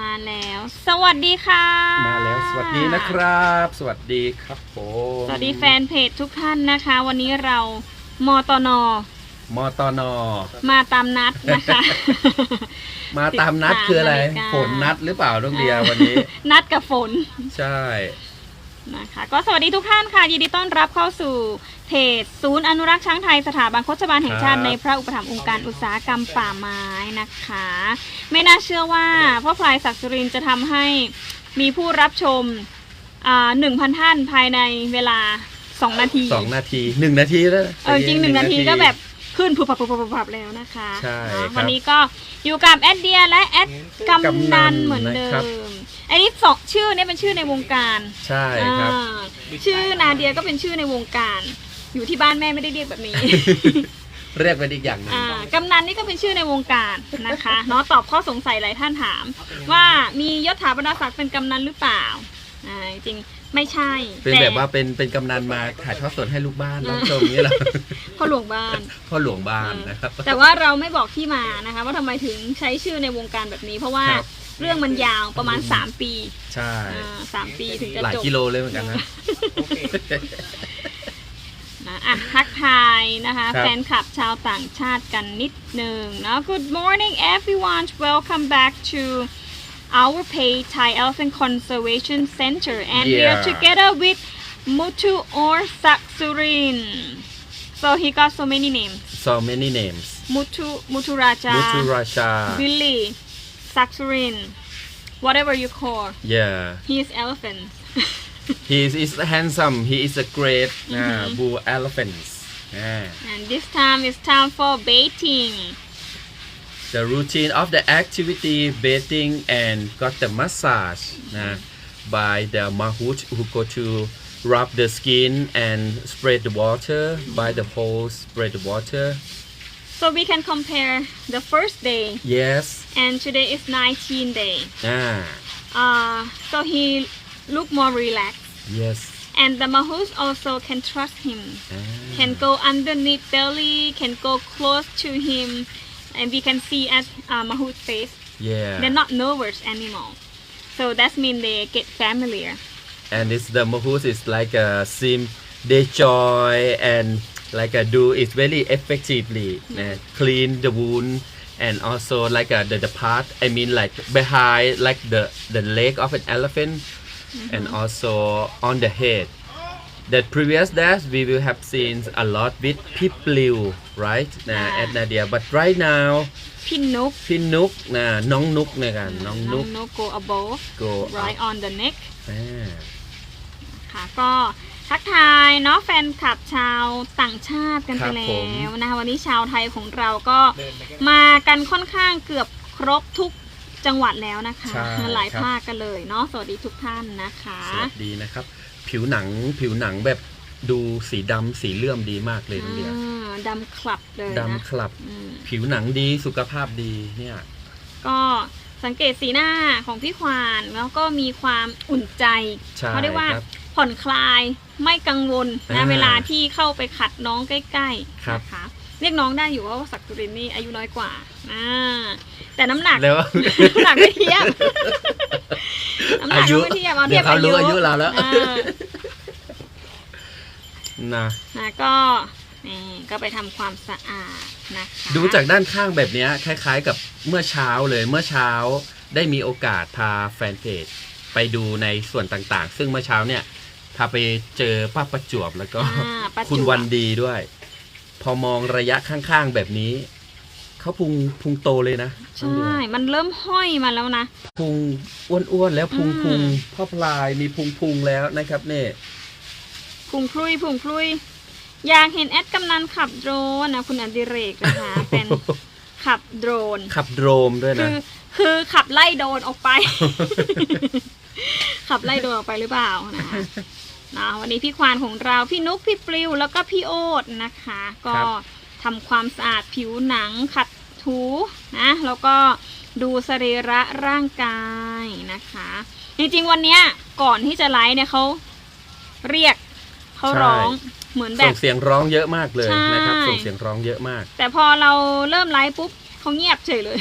มาแล้ว สวัสดีค่ะ มาแล้วสวัสดีนะครับ สวัสดีครับผมสวัสดีแฟนเพจทุกท่านนะคะ วันนี้เรามตนมตนมาตามนัดนะคะ มาตามนัดคืออะไรติดตามรายการฝนนัดหรือเปล่าน้องเดียวันนี้ นัดกับฝน ใช่ นะคะก็สวัสดีทุกท่านค่ะ ยินดีต้อนรับเข้าสู่เพจศูนย์อนุรักษ์ช้างไทยสถาบันโฆษบาลแห่งชาติ ในพระอุปถัมภ์องค์การอุตสาหกรรมป่าไม้นะคะ ไม่น่าเชื่อว่าพ่อพลายศักดิ์สุรินทร์จะทำให้มีผู้รับชมหนึ่งพันท่านภายในเวลา2นาทีสองนาทีหนึ่งนาทีแล้วเออจริงหนึ่งนาทีก็แบบ ขึ้นผุบปับผุบปับผุบปับแล้วนะคะใช่เนาะครับวันนี้ก็อยู่กับแอดเดียและแอดกำนันเหมือนเดินะครับมอันนี้สองชื่อเนี่ยเป็นชื่อในวงการใช่ครับ อ่าชื่อนาเดียก็เป็นชื่อในวงการ อยู่ที่บ้านแม่ไม่ได้เรียกแบบนี้ เรียกเป็นอีกอย่างหนึ่งอ่ากำนันนี่ก็เป็นชื่อในวงการนะคะเนาะตอบข้อสงสัยหลายท่านถาม ว่ามียศถาบรรดาศักดิ์เป็นกำนันหรือเปล่าอ่าจริงๆ ไม่ใช่เป็นต่แบบว่าเป็นเป็นกำนันมาถ่ายทอดสดให้ลูกบ้านรับชมนี้เหรอพ่อหลวงบ้านพ่อหลวงบ้านนะครับ แต่ว่าเราไม่บอกที่มานะคะ ว่าทำไมถึงใช้ชื่อในวงการแบบนี้ เพราะว่าครับเรื่องมันยาวประมาณ 3 ปี ใช่อ่าสามปีถึงจะหลายจบกิโลเลยเหมือนกันนะนะอะทักทายนะคะครับแฟนคลับชาวต่างชาติกันนิดหนึ่งเนาะ Good morning everyone welcome back to our page, Thai Elephant Conservation Center, and yeah. we are together with Mutu or Saksurin. So he got so many names. So many names. Mutu, Mutu Raja. Mutu Raja. Billy, Saksurin, whatever you call. Yeah. He is elephant. he is, is, handsome. He is a great uh, mm -hmm. bull elephant. Yeah. And this time it's time for baiting the routine of the activity, bathing, and got the massage uh, by the mahout who go to rub the skin and spread the water by the pole, spread the water. So we can compare the first day. Yes. And today is 19 day. Ah. Uh, so he look more relaxed. Yes. And the mahouts also can trust him, ah. can go underneath belly, can go close to him, and we can see at uh, mahout's face. Yeah. They're not nervous anymore. So that means they get familiar. And it's the mahout is like a sim they joy and like a do it very effectively uh, clean the wound and also like a, the, the part I mean like behind like the the leg of an elephant and also on the head the previous days we will have seen a lot with pitbull right uh, at Nadia but right now พี่นุกพี่นุกนะน้องนุกในกันน้องน้นุองก นุก go above go right on the neck อ่า ค่ะก็ทักทายเนาะแฟนคลับชาวต่างชาติกันคไปรับแล้ผม วนะคะวันนี้ชาวไทยของเราก็มากันค่อนข้างเกือบครบทุกจังหวัดแล้วนะคะ ใช่หลายครับ ภาคกันเลยเนาะสวัสดีทุกท่านนะคะ สวัสดีนะครับ ผิวหนังผิวหนังแบบดูสีดำสีเลื่อมดีมากเลยน้องเดียอ่าดำคลับเลยนะดำคลับ อืมผิวหนังดีสุขภาพดีเนี่ย ก็สังเกตสีหน้าของพี่ควานแล้วก็มีความอุ่นใจใช่เขาเรียกว่าครับ ผ่อนคลายไม่กังวลนะอ่าเวลาที่เข้าไปขัดน้องใกล้ครับๆนะคะ เรียกน้องได้อยู่เพราะว่าศักดิ์สุรินทร์นี่อายุน้อยกว่าอ่าแต่น้ำหนักแล้ว น้ำหนักไม่เทียบน้ำหนักอายุ ไม่เทียบเอาเดี๋เทียยบวเขาอารู้ยุอายุเราแล้วอ่า นะนะก็นี่ก็ไปทำความสะอาดนะคะดูจากด้านข้างแบบเนี้ยคล้าย ๆ กับเมื่อเช้าเลยเมื่อเช้าได้มีโอกาสพาแฟนเพจไปดูในส่วนต่างๆ ซึ่งเมื่อเช้าเนี่ยพาไปเจอป้าประจวบแล้วก็ อ่าประจวบคุณวันดีด้วย พอมองระยะข้างๆแบบนี้ เขาพุงพุงโตเลยนะใช่ มันเริ่มห้อยมาแล้วนะ พุงอ้วนๆแล้วพุงอืมพุงพ่อพลายมีพุงพุงแล้วนะครับเนี่ยพุงพลุยพุงพลุยอยากเห็นแอดกำนันขับโดรนนะคุณอดิเรกนะคะเป็นขับโดรน ขับโดรมด้วยคืนะอคือขับไล่โดรนออกไป ขับไล่โดรนออกไปหรือเปล่านะคะ นะวันนี้พี่ควานของเราพี่นุกพี่ปลิวแล้วก็พี่โอ๊ตนะคะ ก็ทำความสะอาดผิวหนังขัดถูนะแล้วก็ดูสรีระร่างกายนะคะ จริงๆวันเนี้ยก่อนที่จะไลฟ์เนี่ยเขาเรียกเขาร้องเหมือนแบส่บงเสียงร้องเยอะมากเลยใช่นะครับส่งเสียงร้องเยอะมาก แต่พอเราเริ่มไลฟ์ปุ๊บเขาเงียบเฉยเลย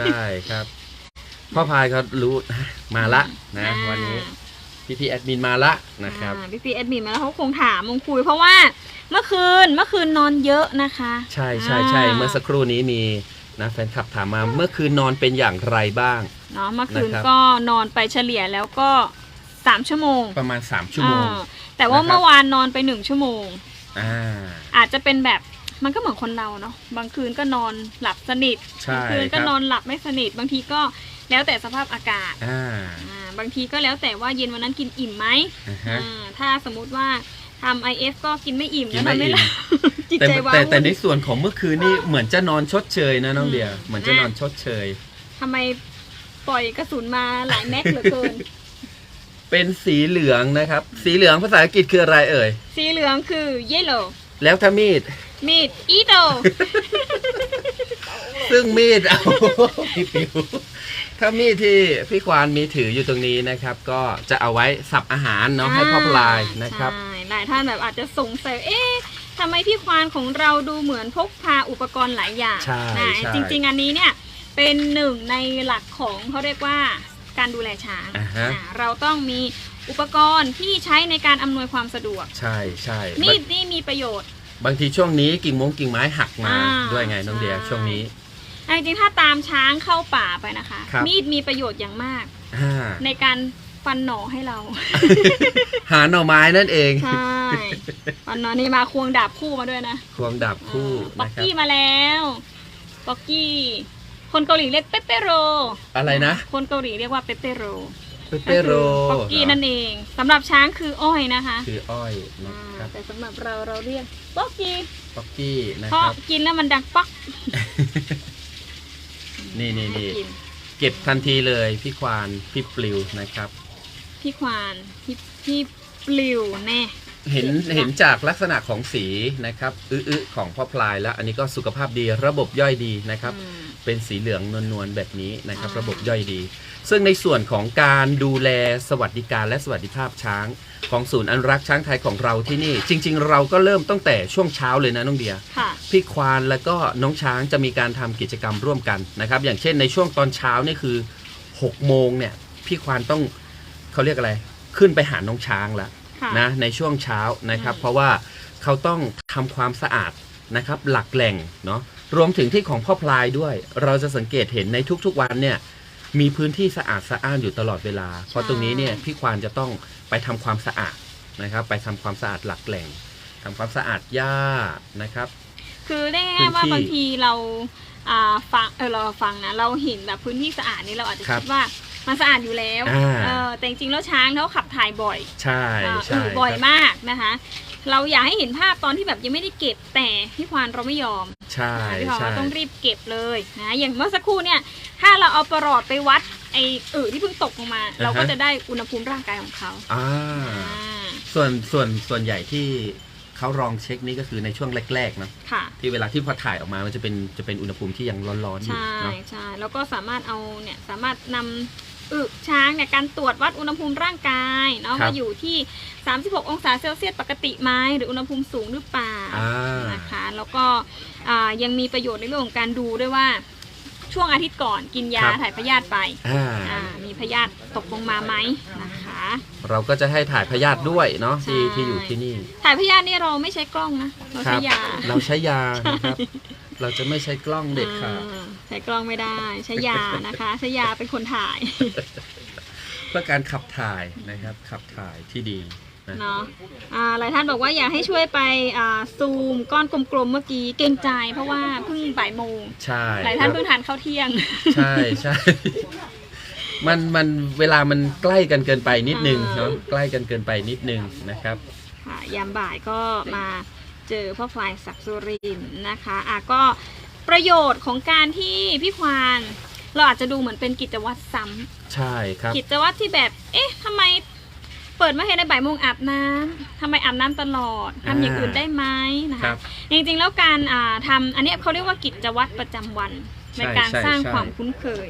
ใช่ครับ พ่อพายเขารู้มาละนะอ่าวันนี้ พี่พี่แอดมินมาละนะครับอ่าพี่พีแอดมินมาแล้วเขาคงถามมงคุยเพราะว่าเมื่อคืนเมื่อคืนนอนเยอะนะคะ ใช่ใช่ใช่เมื่อสักครู่นี้มีนะแฟนคลับถามมาเมื่อคืนนอนเป็นอย่างไรบ้างเนาะเมื่อคืนนะครับก็นอนไปเฉลี่ยแล้วก็สามชั่วโมง ประมาณ3ชั่วโมงอ่าแต่ว่านะครับเมื่อวานนอนไปหนึ่งชั่วโมงอ่าอาจจะเป็นแบบมันก็เหมือนคนเราเนาะบางคืนก็นอนหลับสนิทใช่บางคืนคก็รับนอนหลับไม่สนิทบางทีก็แล้วแต่สภาพอากาศอ่าอ่า บางทีก็แล้วแต่ว่าเย็นวันนั้นกินอิ่มไหมอ่าฮะ อ่าถ้าสมมุติว่าทำไอเอฟก็กินไม่อิ่มกินแล้วไม่ทำไม่อิ่หลัมบจิตแต่ใจว้าแต่แต่วุ่นในส่วนของเมื่อคืนนี่เหมือนจะนอนชดเชยนะน้องอืมเดียเหมือนจะนะนอนชดเชย ทำไมปล่อยกระสุนมาหลายแม็กเหลือเกิน เป็นสีเหลืองนะครับ สีเหลืองภาษาอังกฤษคืออะไรเอ่ย สีเหลืองคือ yellow แล้วถ้ามีด มีดอีโตซึ่งมีดเอาพี่ปิว ถ้ามีดที่พี่ควานมีถืออยู่ตรงนี้นะครับ ก็จะเอาไว้สับอาหารเนาะให้พ่อพลายนะครับใช่หลายท่านแบบอาจจะสงสัยเอ๊ะทำไมพี่ควานของเราดูเหมือนพกพาอุปกรณ์หลายอย่างใช่นะใช่ จริงๆอันนี้เนี่ยเป็นหนึ่งในหลักของเขาเรียกว่าการดูแลช้างอ่าฮะ อ่าเราต้องมีอุปกรณ์ที่ใช้ในการอำนวยความสะดวก ใช่ใช่มีดนี่มีประโยชน์ บางทีช่วงนี้กิ่งมงกิ่งไม้หักมาอ่าด้วยไงน้องเดียใช่ ช่วงนี้ อะจริงๆถ้าตามช้างเข้าป่าไปนะคะ ครับ มีดมีประโยชน์อย่างมาก อ่า ในการฟันหนอให้เรา หาหน่อไม้นั่นเองใช่ฟันหนอนี่มาควงดาบคู่มาด้วยนะควงดาบคู่ป๊อกนะครับ กี้มาแล้วป๊อกกี้ คนเกาหลีเรียกเปเปโร อะไรนะคนเกาหลีเรียกว่าเปเปโรเปเปโรป๊อกกี้นั่นเองสำหรับช้างคืออ้อยนะคะคืออ้อยนะอ่าครับแต่สำหรับเราเราเรียกป๊อกกี้ป๊อกกี้นะเพคราะรับ กินแล้วมันดังป๊อก นี่นี่นี่กินเก็บทันทีเลยพี่ควานพี่ปลิวนะครับ พี่ควานพี่พี่ปลิวแน่ เห็นเห็นจากลักษณะของสีนะครับอื้อๆของพ่อพลายแล้ว อันนี้ก็สุขภาพดีระบบย่อยดีนะครับ อืม เป็นสีเหลืองนวลๆแบบนี้นะครับอ่าระบบย่อยดี ซึ่งในส่วนของการดูแลสวัสดิการและสวัสดิภาพช้าง ของศูนย์อนุรักษ์ช้างไทยของเราที่นี่ จริง ๆ เราก็เริ่มตั้งแต่ช่วงเช้าเลยนะน้องเดียค่ะพี่ควานแล้วก็น้องช้างจะมีการทำกิจกรรมร่วมกันนะครับ อย่างเช่นในช่วงตอนเช้านี่คือ6โมงเนี่ยพี่ควานต้องเขาเรียกอะไร ขึ้นไปหาน้องช้างแล้วค่ะนะในช่วงเช้านะครับอืมเพราะว่าเขาต้องทำความสะอาดนะครับ หลักแหล่งเนาะ รวมถึงที่ของพ่อพลายด้วย เราจะสังเกตเห็นในทุกๆวันเนี่ยมีพื้นที่สะอาดสะอ้านอยู่ตลอดเวลา เพราะตรงนี้เนี่ยพี่ควานจะต้องไปทำความสะอาดนะครับ ไปทำความสะอาดหลักแหล่งทำความสะอาดหญ้านะครับ คือได้พื้ง่ายนๆว่าที่บางทีเราอ่าฟังเออเราฟังนะเราเห็นแบบพื้นที่สะอาดนี่เราอาจจะครัคิบดว่ามันสะอาดอยู่แล้วอ่าเออแต่จริงๆแล้วช้างเขาขับถ่ายบ่อย ใช่อ่าใช่อืดบ่อยครับมากนะคะ เราอยากให้เห็นภาพตอนที่แบบยังไม่ได้เก็บแต่พี่ควานเราไม่ยอมใช่นะพี่ควานใช่เราต้องรีบเก็บเลยนะอย่างเมื่อสักครู่เนี่ยถ้าเราเอาประหลอดไปวัดไอ้อึที่เพิ่งตกลงมา เราก็จะได้อุณหภูมิร่างกายของเขาอ่าอ่าส่วนส่วนส่วนใหญ่ที่เขาลองเช็คนี่ก็คือในช่วงแรกๆนะค่ะที่เวลาที่พอถ่ายออกมามันจะเป็นจะเป็นอุณหภูมิที่ยังร้อนๆอยู่ใช่เนาะใช่แล้วก็สามารถเอาเนี่ยสามารถนำ อึช้างเนี่ยการตรวจวัดอุณหภูมิร่างกายเนาะครับ ว่าอยู่ที่ 36 องศาเซลเซียสปกติไหมหรืออุณหภูมิสูงหรือเปล่าอ่า นะคะแล้วก็อ่ายังมีประโยชน์ในเรื่องของการดูด้วยว่าช่วงอาทิตย์ก่อนกินยาครับ ถ่ายพยาธิไปอ่าอ่ามีพยาธิตกลงมาไหมนะคะ เราก็จะให้ถ่ายพยาธิด้วยเนาะที่ใช่ ที่อยู่ที่นี่ ถ่ายพยาธินี่เราไม่ใช้กล้องนะเราครัใช้ยา เราใช้ยานะครับ เราจะไม่ใช้กล้องเด็ดขาด อ่า ใช้กล้องไม่ได้ ใช้ยานะคะ ใช้ยาเป็นคนถ่าย เพื่อการขับถ่ายนะครับ ขับถ่ายที่ดีนะเนาะอ่าหลายท่านบอกว่าอยากให้ช่วยไปอ่าซูมก้อนกลมๆเมื่อกี้เกรงใจ เพราะว่าเพิ่งบ่ายโมงใช่หลายท่านครับเพิ่งทานข้าวเที่ยง ใช่ใช่มันมันเวลามันใกล้กันเกินไปนิดนึงอ่าเนาะใกล้กันเกินไปนิดนึงนะครับค่ะยามบ่ายก็มาเจอพ่อพลายศักดิ์สุรินทร์นะคะอะก็ ประโยชน์ของการที่พี่ควานเราอาจจะดูเหมือนเป็นกิจวัตรซ้ำใช่ครับ กิจวัตรที่แบบ เอ๊ะทำไมเปิดมาเห็นในบ่ายโมงอาบน้ำทำไมอาบน้ำตลอดทำอย่างอื่นได้ไหมนะครัคะบ จริงๆแล้วการอ่าทำอันเนี้ยเขาเรียกว่ากิจวัตรประจำวัน ใช่ในการใช่สร้างใช่ความคุ้นเคย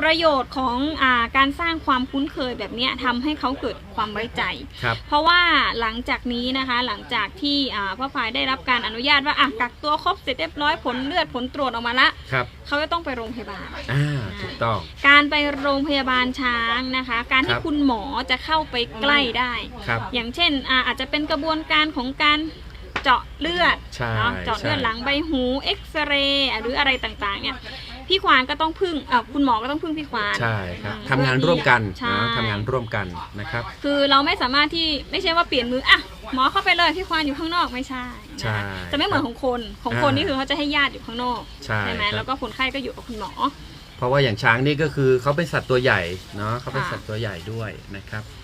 ประโยชน์ของอาการสร้างความคุ้นเคยแบบเนี้ยทำให้เขาเกิดความไว้ใจครับเพราะว่าหลังจากนี้นะคะหลังจากที่อ่าพ่อพายได้รับการอนุญาตว่าอะกักตัวครบเสร็จเรียบร้อยผลเลือดผลตรวจออกมาละครับเขาจะต้องไปโรงพยาบาลอ่าถูกต้อง การไปโรงพยาบาลช้างนะคะ การที่ครับคุณหมอจะเข้าไปใกล้ได้ครับอย่างเช่นอาอาจจะเป็นกระบวนการของการ เจาะเลือดใช่เนาะเจาะเลือดใช่หลังใบหูเอ็กซเรย์หรืออะไรต่างๆเนี่ยพี่ควานก็ต้องพึ่งเอ่อคุณหมอก็ต้องพึ่งพี่ควานใช่ครับอ่าทำงานร่วมกันใช่นะทำงานร่วมกันนะครับ คือเราไม่สามารถที่ไม่ใช่ว่าเปลี่ยนมืออะหมอเข้าไปเลยพี่ควานอยู่ข้างนอกไม่ใช่ใช่นะคะจะไม่เหมือนของคนของคนอ่านี่คือเขาจะให้ญาติอยู่ข้างนอกใช่ไหมครับแล้วก็คนไข้ก็อยู่กับคุณหมอ เพราะว่าอย่างช้างนี่ก็คือเขาเป็นสัตว์ตัวใหญ่เนาะเขาเป็นค่ะสัตว์ตัวใหญ่ด้วยนะครับเนาะ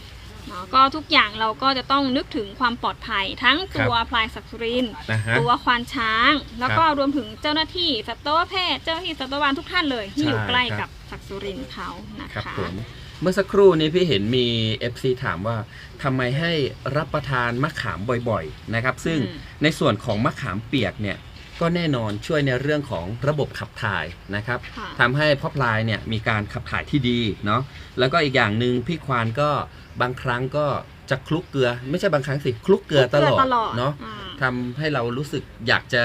ก็ทุกอย่างเราก็จะต้องนึกถึงความปลอดภัย ทั้งตัวพลายศักดิ์สุรินทร์นะฮะตัวควานช้าง แล้วก็รวมถึงเจ้าหน้าที่สัตวแพทย์เจ้าหน้าที่สัตวบาลทุกท่านเลย ที่ใช่อยู่ใกล้ครักับบศักดิ์สุรินทร์เขานะครัคะบผมเมื่อสักครู่นี้พี่เห็นมี FC ถามว่าทำไมให้รับประทานมะขามบ่อยๆนะครับ ซึ่งอืมในส่วนของมะขามเปียกเนี่ยก็แน่นอนช่วยในเรื่องของระบบขับถ่ายนะครับค่ะทำให้พ่อพลายเนี่ยมีการขับถ่ายที่ดีเนาะแล้วก็อีกอย่างหนึ่งพี่ควานก็ บางครั้งก็จะคลุกเกลือ ไม่ใช่บางครั้งสิคลุกเกลือตลอดตลอดเนาะอ่าทำให้เรารู้สึกอยากจะ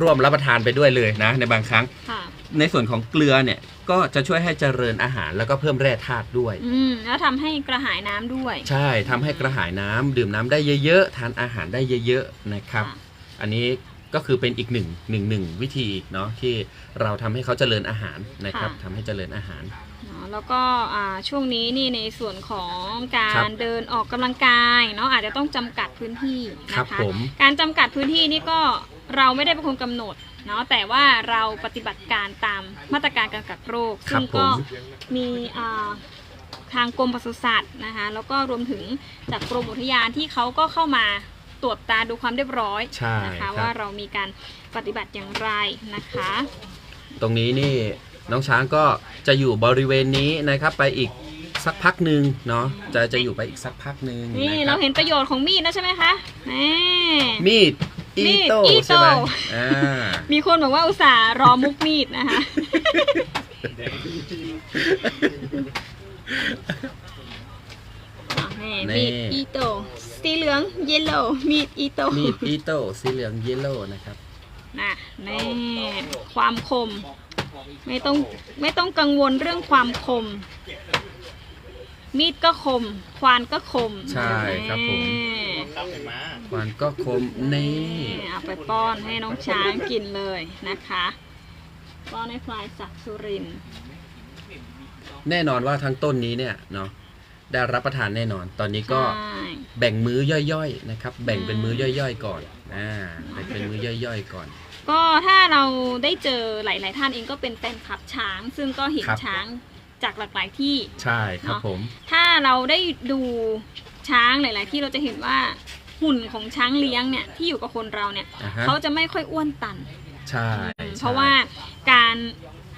ร่วมรับประทานไปด้วยเลยนะ ในบางครั้งค่ะในส่วนของเกลือเนี่ยก็จะช่วยให้เจริญอาหารแล้วก็เพิ่มแร่ธาตุด้วย อืมแล้วทำให้กระหายน้ำด้วย ใช่ทำให้กระหายน้ำดื่มน้ำได้เยอะๆทานอาหารได้เยอะๆนะครับค่ะอันนี้ก็คือเป็นอีกหนึ่งหนึ่งหนึ่งวิธีเนาะที่เราทำให้เขาเจริญอาหารนะครับทำให้เจริญอาหารเนาะ แล้วก็อ่าช่วงนี้นี่ในส่วนของกาครัรบเดินออกกำลังกายเนาะอาจจะต้องจำกัดพื้นที่ครันะบคะผมการจำกัดพื้นที่นี่ก็เราไม่ได้เป็นคนกำหนดเนาะแต่ว่าเราปฏิบัติการตามมาตรการการกักโรคครัซึ่บงผก็มมีอ่าทางกรมปศุสัตว์นะคะแล้วก็รวมถึงจากกรมอุทยานที่เขาก็เข้ามาตรวจตาดูความเรียบร้อยใช่นะคะครับว่าเรามีการปฏิบัติอย่างไรนะคะ ตรงนี้นี่ น้องช้างก็จะอยู่บริเวณนี้นะครับ ไปอีกสักพักหนึ่งเนาะจะจะอยู่ไปอีกสักพักหนึ่งนี่ะคเราบเห็นประโยชน์ของมีดแล้วใช่ไหมคะนี่มีดอีมีดโต้อีโต้ใช่ไหมอ่ามีคนบอกว่าอุตส่าห์รอมุกมีดนะคะอะนี่มีดอีโตสีเหลืองเยลโล่มีดอีโตมีดอีโต้สีเหลืองเยลโล่นะครับนะนี่ความคม ไม่ต้องไม่ต้องกังวลเรื่องความคม มีดก็คม ควานก็คมใช่ครับผมนี่มันก็คมนี่นี่เอาไปป้อนให้น้องช้างกินเลยนะคะ ป้อนให้พลายศักดิ์สุรินทร์แน่นอนว่าทั้งต้นนี้เนี่ยเนาะได้รับประทานแน่นอน ตอนนี้ก็ใช่แบ่งมื้อย่อยๆนะครับ แบ่งเป็นมื้อย่อยๆก่อนอ่าแบ่งเป็นมื้อย่อยๆก่อน ก็ถ้าเราได้เจอหลาย ๆ ท่านเองก็เป็นแฟนคลับช้าง ซึ่งก็เห็นครับ ช้างจากหลากหลายที่ ใช่ครับเนาะผม ถ้าเราได้ดูช้างหลาย ๆ ที่เราจะเห็นว่าหุ่นของช้างเลี้ยงเนี่ยที่อยู่กับคนเราเนี่ยอ่าฮะ เขาจะไม่ค่อยอ้วนตัน ใช่อืมใช่ เพราะว่าการ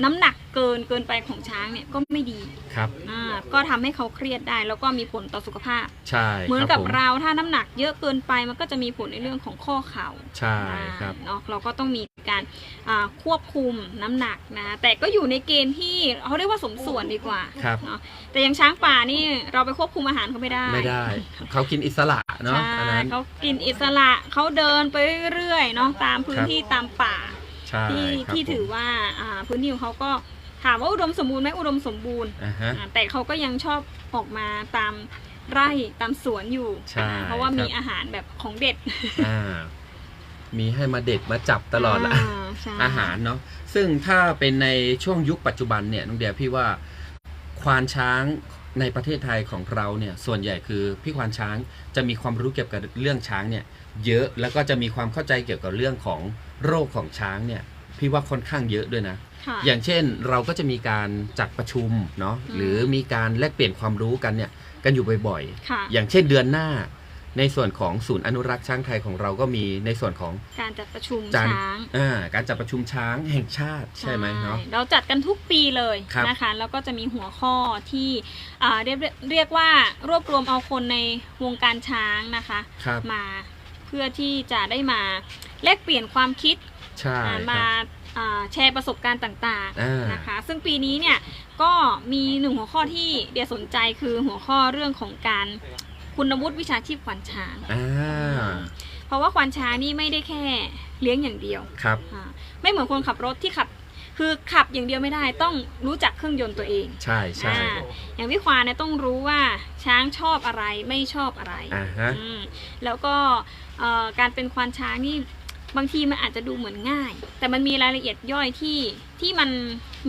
น้ำหนักเกินเกินไปของช้างเนี่ยก็ไม่ดีครับอ่าก็ทำให้เขาเครียดได้ แล้วก็มีผลต่อสุขภาพ ใช่เหมือนคกัรับบผมเราถ้าน้ำหนักเยอะเกินไปมันก็จะมีผลในเรื่องของข้อเข่า ใช่ครับ เนาะเราก็ต้องมีการอ่าควบคุมน้ำหนักนะแต่ก็อยู่ในเกณฑ์ที่เขาเรียกว่าสมส่วนดีกว่าครับ เนาะแต่อยังช้างป่านี่เราไปควบคุมอาหารเขาไม่ได้ไม่ได้ เขากินอิสระเนาะใช่อันนั้น เขากินอิสระเขาเดินไปเรื่อยๆเนาะตามพื้นครับ ที่ตามป่า ใช่ที่ครับที่ถือผมว่าอ่าพื้นที่ของเขาก็ถามว่าอุดมสมบูรณ์ไหมอุดมสมบูรณ์อ่าฮะ อ่าแต่เขาก็ยังชอบออกมาตามไร่ตามสวนอยู่ใช่อ่าเพราะว่าครับมีอาหารแบบของเด็ดอ่ามีให้มาเด็ดมาจับตลอดละาใช่ อาหารเนาะซึ่งถ้าเป็นในช่วงยุคปัจจุบันเนี่ยน้องเดียพี่ว่าควานช้างในประเทศไทยของเราเนี่ยส่วนใหญ่คือพี่ควานช้างจะมีความรู้เกี่ยวกับเรื่องช้างเนี่ยเยอะแล้วก็จะมีความเข้าใจเกี่ยวกับเรื่องของ โรคของช้างเนี่ยพี่ว่าค่อนข้างเยอะด้วยนะ ค่ะ อย่างเช่นเราก็จะมีการจัดประชุมเนาะอืม หรือมีการแลกเปลี่ยนความรู้กันเนี่ยกันอยู่บ่อยค่ะ ๆ อย่างเช่นเดือนหน้า ในส่วนของศูนย์อนุรักษ์ช้างไทยของเราก็มีในส่วนของการจัดประชุมจานช้างอ่าการจัดประชุมช้างแห่งชาติใช่ไหมเนาะ เราจัดกันทุกปีเลยครับนะคะ แล้วก็จะมีหัวข้อที่อ่าเรียกเรียกว่ารวบรวมเอาคนในวงการช้างนะคะ ครับมาเพื่อที่จะได้มาแลกเปลี่ยนความคิดใช่อ่าคมารับอ่าแชร์ประสบการณ์ต่างอ่าๆนะคะ ซึ่งปีนี้เนี่ยก็มีหนึ่งหัวข้อที่เดียสนใจคือหัวข้อเรื่องของการคุณวุฒิวิชาชีพขวัญช้างอ่าเพราะว่าควานช้างนี่ไม่ได้แค่เลี้ยงอย่างเดียวครับอ่าไม่เหมือนคนขับรถที่ขับ คือขับอย่างเดียวไม่ได้ต้องรู้จักเครื่องยนต์ตัวเองใช่ใช่อ่าอย่างพี่ควานเนี่ยต้องรู้ว่าช้างชอบอะไรไม่ชอบอะไรอ่าฮะ อืมแล้วก็เอ่อการเป็นควานช้างนี่บางทีมันอาจจะดูเหมือนง่าย แต่มันมีรายละเอียดย่อยที่ที่มัน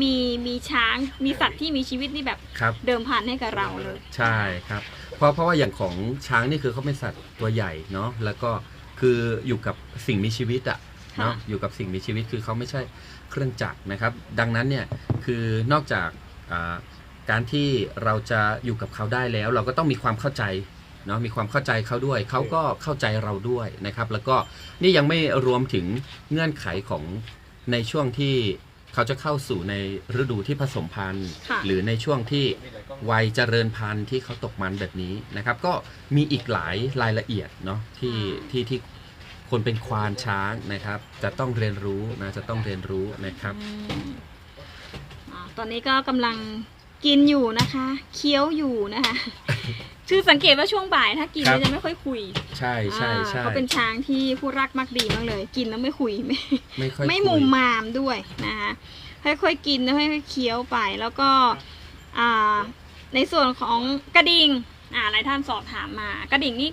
มีมีช้างมีสัตว์ที่มีชีวิตนี่แบบครับ เดิมพันให้กับเราเลยใช่ครับ เพราะเพราะว่าอย่างของช้างนี่คือเขาเป็นสัตว์ตัวใหญ่เนาะแล้วก็คืออยู่กับสิ่งมีชีวิตอะเนาะอยู่กับสิ่งมีชีวิตคือเขาไม่ใช่ เครื่องจักรนะครับ ดังนั้นเนี่ยคือนอกจากอ่าการที่เราจะอยู่กับเขาได้แล้ว เราก็ต้องมีความเข้าใจเนาะมีความเข้าใจเขาด้วย เขาก็เข้าใจเราด้วยนะครับ แล้วก็นี่ยังไม่รวมถึงเงื่อนไขของในช่วงที่เขาจะเข้าสู่ในฤดูที่ผสมพันธุ์ค่ะหรือในช่วงที่วัยเจริญพันธุ์ที่เขาตกมันแบบนี้นะครับ ก็มีอีกหลายรายละเอียดเนาะที่ที่ที่ คนเป็นควานช้างนะครับ จะต้องเรียนรู้นะจะต้องเรียนรู้นะครับอืมอ่าตอนนี้ก็กำลังกินอยู่นะคะ เคี้ยวอยู่นะคะ คือสังเกตว่าช่วงบ่ายถ้ากินครับแล้วจะไม่ค่อยคุยใช่ใช่อ่าใช่เขาเป็นช้างที่ผู้รักมักดีมากเลย กินแล้วไม่คุยไม่ ไม่ค่อยไม่คุยมุมมามด้วยนะคะค่อยๆกินแล้วค่อยๆเคี้ยวไปแล้วก็อ่าในส่วนของกระดิ่งอ่าหลายท่านสอบถามมากระดิ่งนี่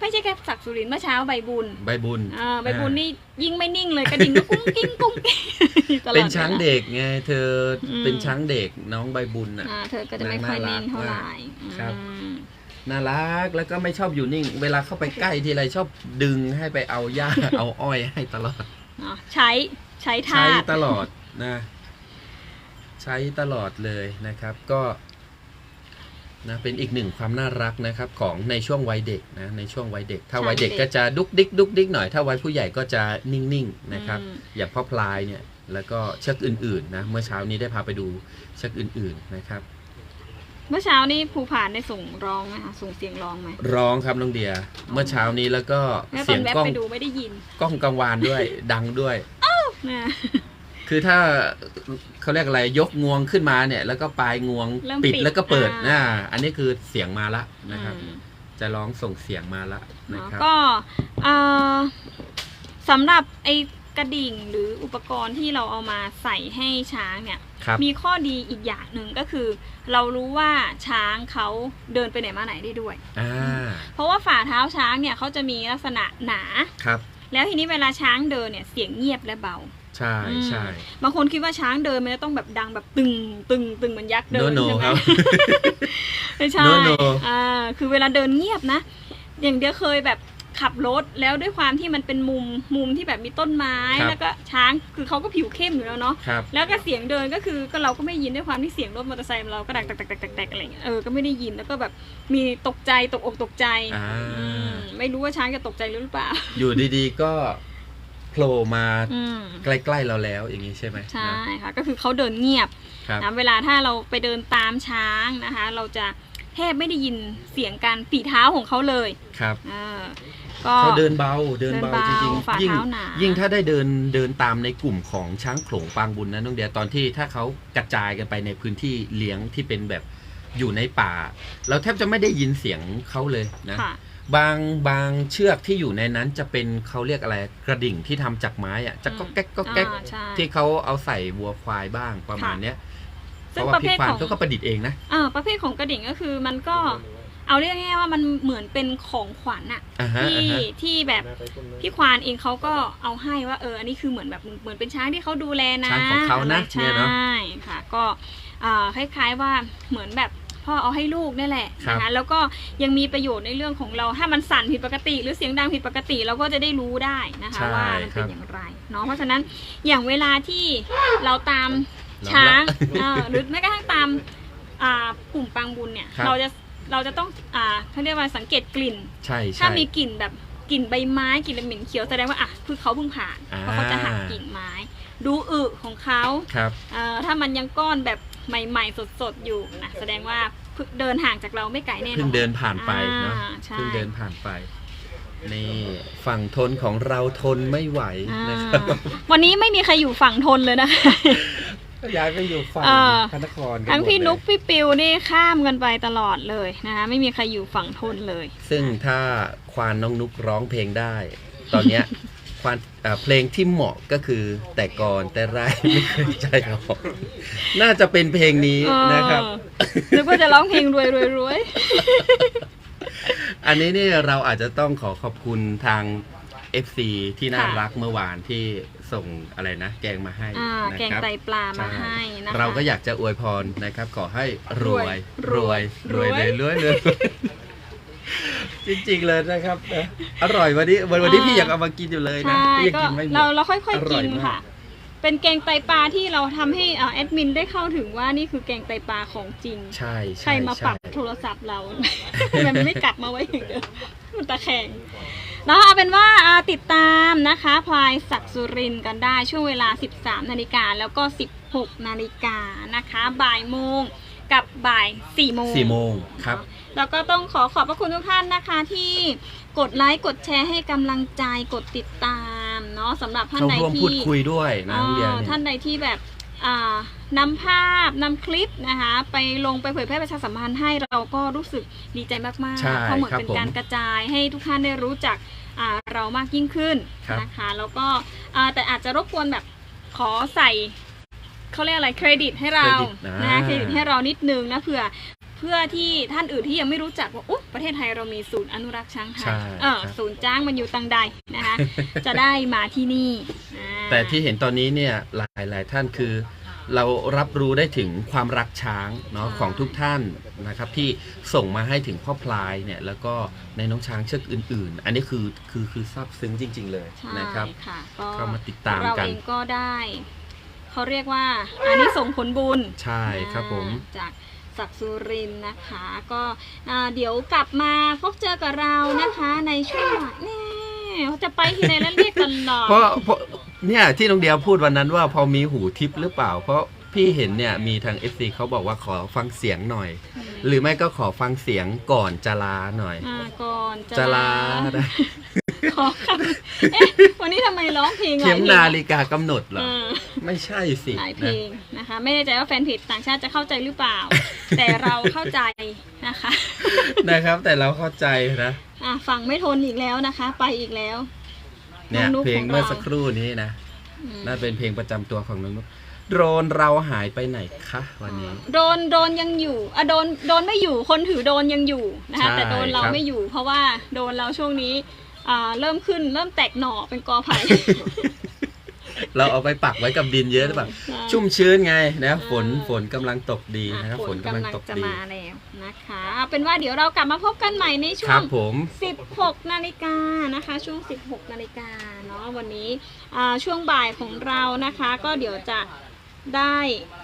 ไม่ใช่แค่ศักดิ์สุรินทร์เมื่อเช้าใบบุญใบบุญอ่าใบบุญนี่ยิ่งไม่นิ่งเลยกระดิ่งก็กุ้งกิ้งกุ้งกิ้งตลอดเป็นช้างวลเด็กไงเธออมเป็นช้างเด็กน้องใบบุญอะอ่าเธอก็จะไม่ค่อยนิ่งเท่าไหร่ครับอืมน่ารักแล้วก็ไม่ชอบอยู่นิ่ง เวลาเข้าไปใกล้ทีไรชอบดึงให้ไปเอาหญ้าเอาอ้อยให้ตลอดเนาะใช้ใช้ทาใช้สตลอดนะ ใช้ตลอดเลยนะครับ ก็ นะเป็นอีกหนึ่งความน่ารักนะครับของในช่วงวัยเด็กนะในช่วงวัยเด็ก ถ้าวัยเด็กก็จะดุกดิกดุกดิกหน่อยถ้าวัยผู้ใหญ่ก็จะนิ่งๆนะครับอืมอย่างพ่อพลายเนี่ยแล้วก็เชือกอื่นๆนะเมื่อเช้านี้ได้พาไปดูเชือกอื่นๆนะครับ เมื่อเช้านี่ภูผานได้ส่งร้องนะคะส่งเสียงร้องไหมร้องครับน้องเดีย เมื่อเช้านี้แล้วก็แล้วตเสีอยนงแวบกล้องไปดูไม่ได้ยินกล้องกังวานด้วยดังด้วยนะ คือถ้าเขาเรียกอะไรยกงวงขึ้นมาเนี่ย แล้วก็ปลายงวงเริ่มปิดปิดแล้วก็เปิดอ่า นะอันนี้คือเสียงมาละนะครับ อืม จะร้องส่งเสียงมาละนะเนาะครับ ก็เอ่อสำหรับไอ้กระดิ่งหรืออุปกรณ์ที่เราเอามาใส่ให้ช้างเนี่ย ครับ มีข้อดีอีกอย่างหนึ่งก็คือ เรารู้ว่าช้างเขาเดินไปไหนมาไหนได้ด้วย อ่า เพราะว่าฝ่าเท้าช้างเนี่ยเขาจะมีลักษณะหนา ครับ แล้วทีนี้เวลาช้างเดินเนี่ยเสียงเงียบและเบา ใช่อืมใช่บางคนคิดว่าช้างเดินมันจะต้องแบบดังแบบตึงตึงตึงเหมือนยักษ์เดิโนนโนใช่ไหมครับไม่ใช่ No, no อ่าคือเวลาเดินเงียบนะ อย่างเดียวเคยแบบขับรถแล้วด้วยความที่มันเป็นมุมมุมที่แบบมีต้นไม้ครับแล้วก็ช้างคือเขาก็ผิวเข้มอยู่แล้วเนาะครับแล้วก็เสียงเดินก็คือก็เราก็ไม่ยินด้วยความที่เสียงรถมอเตอร์ไซค์เราก็ดังแตกแตกแตกแตกอะไรอย่างเงี้ยเออก็ไม่ได้ยินแล้วก็แบบมีตกใจตกอกตกใจอ่าอืมไม่รู้ว่าช้างจะตกใจหรือเปล่า อยู่ดีๆก็ โผล่มาอืมใกล้ๆเราแล้วอย่างนี้ใช่ไหมใช่นะค่ะ ก็คือเขาเดินเงียบครับ นะเวลาถ้าเราไปเดินตามช้างนะคะ เราจะแทบไม่ได้ยินเสียงการฝีเท้าของเขาเลยครับเออก็ เขาเดินเบาเดินเบาเดินเบาจริงฝ่าๆยิ่งเท้าหนายิ่งถ้าได้เดินเดินตามในกลุ่มของช้างโขลงปางบุญนะน้องเดียตอนที่ถ้าเขากระจายกันไปในพื้นที่เลี้ยงที่เป็นแบบอยู่ในป่า เราแทบจะไม่ได้ยินเสียงเขาเลยนะ ค่ะ บางบางเชือกที่อยู่ในนั้นจะเป็นเขาเรียกอะไรกระดิ่งที่ทำจากไม้อะจะก็แก๊กก็แก๊กอ่าใช่ที่เขาเอาใส่วัวควายบ้างประมาณค่ะเนี้ยเพซึ่งราะว่าประพี่เภทควานของเขาก็ประดิษฐ์เองนะอ่าประเภทของกระดิ่งก็คือมันก็เอาเรียกง่ายๆว่ามันเหมือนเป็นของขวัญอะอ่าฮะที่อ่าฮะที่แบบพี่ควานเองเขาก็เอาให้ว่าเอออันนี้คือเหมือนแบบเหมือนเป็นช้างที่เขาดูแลนะช้างของเขานะใช่เนี่ยเนาะค่ะก็อ่าคล้ายๆว่าเหมือนแบบ พ่อเอาให้ลูกนี่แหละครับนะคะแล้วก็ยังมีประโยชน์ในเรื่องของเราถ้ามันสั่นผิดปกติ หรือเสียงดังผิดปกติ เราก็จะได้รู้ได้นะคะ ใช่ว่ามันครัเป็บนอย่างไรเนาะเพราะฉะนั้นอย่างเวลาที่เราตามเราช้างละเออหรือแม้กระทั่งตามอ่ากลุ่มปางบุญเนี่ยครับ เราจะเราจะต้องอ่าเขาเรียกว่าสังเกตกลิ่น ใช่ใช่ ถ้ามีกลิ่นแบบกลิ่นใบไม้กลิ่นเหม็นเขียวแสดงว่าอะคือเขาเพิ่งผ่านอ่า เพราะเขาจะหักกิ่งไม้ ดูอึของเขาครับ เอ่อถ้ามันยังก้อนแบบ ใหม่ๆสดๆอยู่นะแสดงว่าเพิ่งเดินห่างจากเราไม่ไกลแน่นอนเพิ่งเดินผ่านไปเนาะอ่าใช่เพิ่งเดินผ่านไปนี่ฝั่งทนของเราทนไม่ไหวอ่านะครับวันนี้ไม่มีใครอยู่ฝั่งทนเลยนะคะก็ย้ายไปอยู่ฝั่งเออ พระนครกัทั้งหมดพี่นุกเลยพี่ปิวนี่ข้ามกันไปตลอดเลยนะคะไม่มีใครอยู่ฝั่งทนเลย ซึ่งถ้าควานน้องนุกร้องเพลงได้ ตอนเนี้ย ควานเอ่อเพลงที่เหมาะก็คือแต่ก่อนแต่ไรไม่เคยใจออกน่าจะเป็นเพลงนี้นะครับเออนึกว่าจะร้องเพลงรวยรวยรวยอันนี้เนี่ยเราอาจจะต้องขอขอบคุณทาง FC ที่น่าค่ะรักเมื่อวานที่ส่งอะไรนะ แกงมาให้อ่านะแกงครับไตปลามาใช่ให้นะคะเราก็อยากจะอวยพรนะครับ ขอให้รวยรรววยยรวยรวยเลยรวยเลย จริงๆเลยนะครับนะอร่อยวันนี้วันวันนี้พี่อยากเอามากินอยู่เลยนะใช่พี่ยังก็กินไม่หมดเราเราค่อยอๆร่กิอยนมาก ค่ะ เป็นแกงไตปลาที่เราทำให้อ่าแอดมินได้เข้าถึงว่านี่คือแกงไตปลาของจริง ใช่ใครใช่มาปใช่รับโทรศัพท์เรา มันไม่กลับมาไว้อย่างเดิมมันตะแคงเนาะเอาเป็นว่าอ่าติดตามนะคะพลายศักดิ์สุรินทร์กันได้ช่วงเวลา 13 นาฬิกาแล้วก็ 16 นาฬิกานะคะ บ่ายโมงกับบ่าย4โมงสี่โมงครับ แล้วก็ต้องขอขอบพระคุณทุกท่านนะคะที่กดไลค์กดแชร์ให้กำลังใจกดติดตามเนาะสำหรับท่านเข้าใดร่วมที่พูดคุยด้วยนะน้องเดียอ่าเนี่ย ท่านใดที่แบบอ่านำภาพนำคลิปนะคะ ไปลงไปเผยแพร่ประชาสัมพันธ์ให้เราก็รู้สึกดีใจมากใช่ๆเพราะเหมือนครับเป็นผมการกระจายให้ทุกท่านได้รู้จักอ่าเรามากยิ่งขึ้นครับ นะคะ แล้วก็อ่าแต่อาจจะรบกวนแบบขอใส่เขาเรียกอะไรเครดิตให้เราเครดิตนะ นะเครดิตให้เรานิดนึงนะเผื่อเพื่อที่ท่านอื่นที่ยังไม่รู้จักว่าอุ๊ยประเทศไทยเรามีศูนย์อนุรักษ์ช้างไทยใช่เออครับ ศูนย์จ้างมันอยู่ตังใดนะคะ จะได้มาที่นี่อ่า แต่ที่เห็นตอนนี้เนี่ยหลายหลายท่านคือ เรารับรู้ได้ถึงความรักช้างเนาะของทุกท่านนะครับ ที่ส่งมาให้ถึงพ่อพลายเนี่ยแล้วก็ในน้องช้างเชือกอื่น ๆ อันนี้คือคือคือซาบซึ้งจริง ๆ เลยใช่นะครับ ค่ะก็เข้ามาติดตามเรากัน เองก็ได้ เขาเรียกว่าอันนี้ส่งผลบุญใช่ครับผม อ่าจาก ศักดิ์สุรินทร์นะคะ ก็อ่าเดี๋ยวกลับมาพบเจอกับเรานะคะในช่วงบ่ายแน่เขาจะไปที่ไหนแล้วเรียกตลอดเพราะเพราะเนี่ยที่น้องเดียวพูดวันนั้นว่าพอมีหูทิพย์หรือเปล่า เพราะพี่เห็นเนี่ยมีทาง FC เขาบอกว่าขอฟังเสียงหน่อย หรือไม่ก็ขอฟังเสียงก่อนจะลาหน่อย อ่าก่อนจะลาได้ได้ ขอคำเอ๊ะวันนี้ทำไมร้องเพลงหลเข็ยมพลงนาฬิกากำหนดเหรอเออไม่ใช่สิหลายเพลนะงนะคะ ไม่แน่ใจว่าแฟนเพจต่างชาติจะเข้าใจหรือเปล่า แต่เราเข้าใจนะคะนะครับ แต่เราเข้าใจนะ อะฟังไม่ทนอีกแล้วนะคะ ไปอีกแล้ว เนี่ยน้องนุ๊กเพลงของเราเมื่อสักครู่นี้นะอืมน่าเป็นเพลงประจำตัวของน้องนุ๊กโดรนเราหายไปไหนคะวันนี้ โดนโดนยังอยู่อะโดนโดนไม่อยู่คนถือโดนยังอยู่นะคะ ใช่แต่โดนเราครับ ไม่อยู่ เพราะว่าโดนเราช่วงนี้ อ่าเริ่มขึ้นเริ่มแตกหน่อเป็นกอไผ่ เราเอาไปปักไว้กับดินเยอะหรือเปล่าใช่ชุ่มชื้นไงนะฝนอ่า ฝนกำลังตกดีอะนะครับฝนกำลังตกจะดี มาแล้วนะคะเอาเป็นว่าเดี๋ยวเรากลับมาพบกันใหม่ในช่ควรัง บผม 16 นาฬิกานะคะ ช่วง 16 นาฬิกาเนาะวันนี้อ่าช่วงบ่ายของเรานะคะ ก็เดี๋ยวจะได้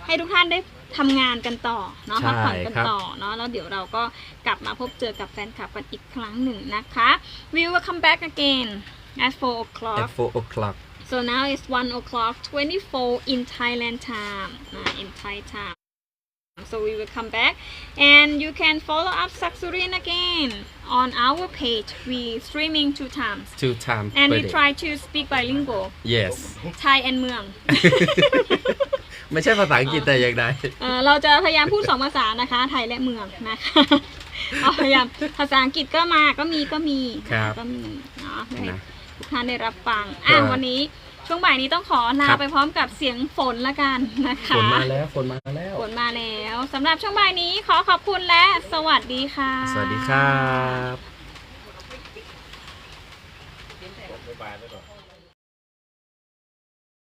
ให้ทุกท่านได้ ทำงานกันต่อเนาะใช่พักผ่อนกันครับ ต่อเนาะแล้วเดี๋ยวเราก็กลับมาพบเจอกับแฟนคลับกันอีกครั้งหนึ่งนะคะ we will come back again at 4 o'clock at 4 o'clock so now it's 1 o'clock 24 in Thailand time uh, in Thai time so we will come back and you can follow up Saksurin again on our page we streaming two times two times and per we day try to speak bilingual yes Thai and เมือง ไม่ใช่ภาษาอังกฤษแต่อย่างใดเอ่อเราจะพยายามพูดสองภาษานะคะ ไทยและเมืองนะคะเอาพยายามภาษาอังกฤษก็มาก็มีก็มีครับก็มีเนาะให้นะ ทุกท่านได้รับฟังอะก็วันนี้ช่วงบ่ายนี้ต้องขอลาครับไปพร้อมกับเสียงฝนละกันนะคะฝนมาแล้วฝนมาแล้ว ฝนมาแล้วสำหรับช่วงบ่ายนี้ขอขอบคุณและสวัสดีค่ะ สวัสดีครับ